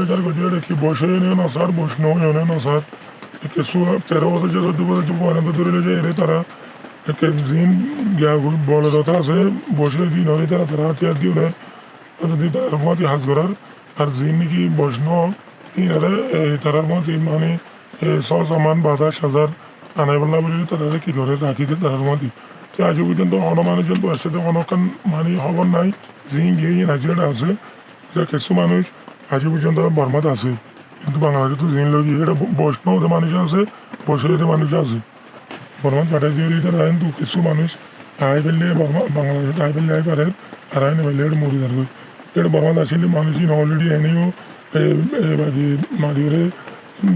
বিচার করতে কি বসে এনে নসার বৈষ্ণব এনে নসার কিছু তেরো বছর যে চোদ্দ বছর যে পয়না ধরে যে এরে তারা একে জিন, গিয়া বলে কথা আছে বসে দিন হলে তারা তারা হাতিয়ার দিয়ে ওরে যদি তারা মতে হাজ করার, আর জিন নাকি বৈষ্ণব ইনারে তারার মতে মানে সস আমান বাজার, সাজার, আনাই বললা বলে তারা কি করে রাখি দিয়ে তারার মতে তো আজ পর্যন্ত অন মানুষজন তো আসলে অনকান মানে খবর নাই। জিন গিয়ে নাইজেরিয়া আছে। এটা কিছু মানুষ আজ পর্যন্ত বর্মাত আছে। কিন্তু বাংলাদেশে তো জিন লোক এটা বৈষ্ণব মানুষ আছে বৈষ্ণব মানুষ আছে। বর্মাত পাঠাই দিয়ে এটা কিন্তু কিছু মানুষ আই ফেললে বর্মা, বাংলাদেশে আই ফেললে আই পারে আর আই না ফেললে এটা মরি থাকবে এটা বর্মাত আসলে মানুষই অলরেডি এনেও বাকি মারিয়ে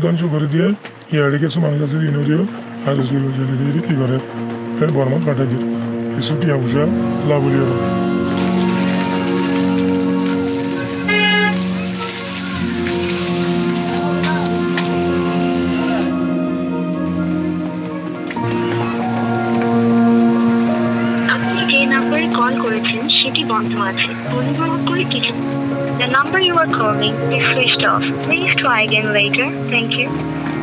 ধ্বংস করে দিয়ে ইয়ারে কিছু মানুষ আছে দিনও দিও আর জেলে দিয়ে কী করে? বর্মাত পাঠাই দিয়ে কিছু টিয়া পয়সা লাভ to. The number you are calling is switched off. Please try again later. Thank you.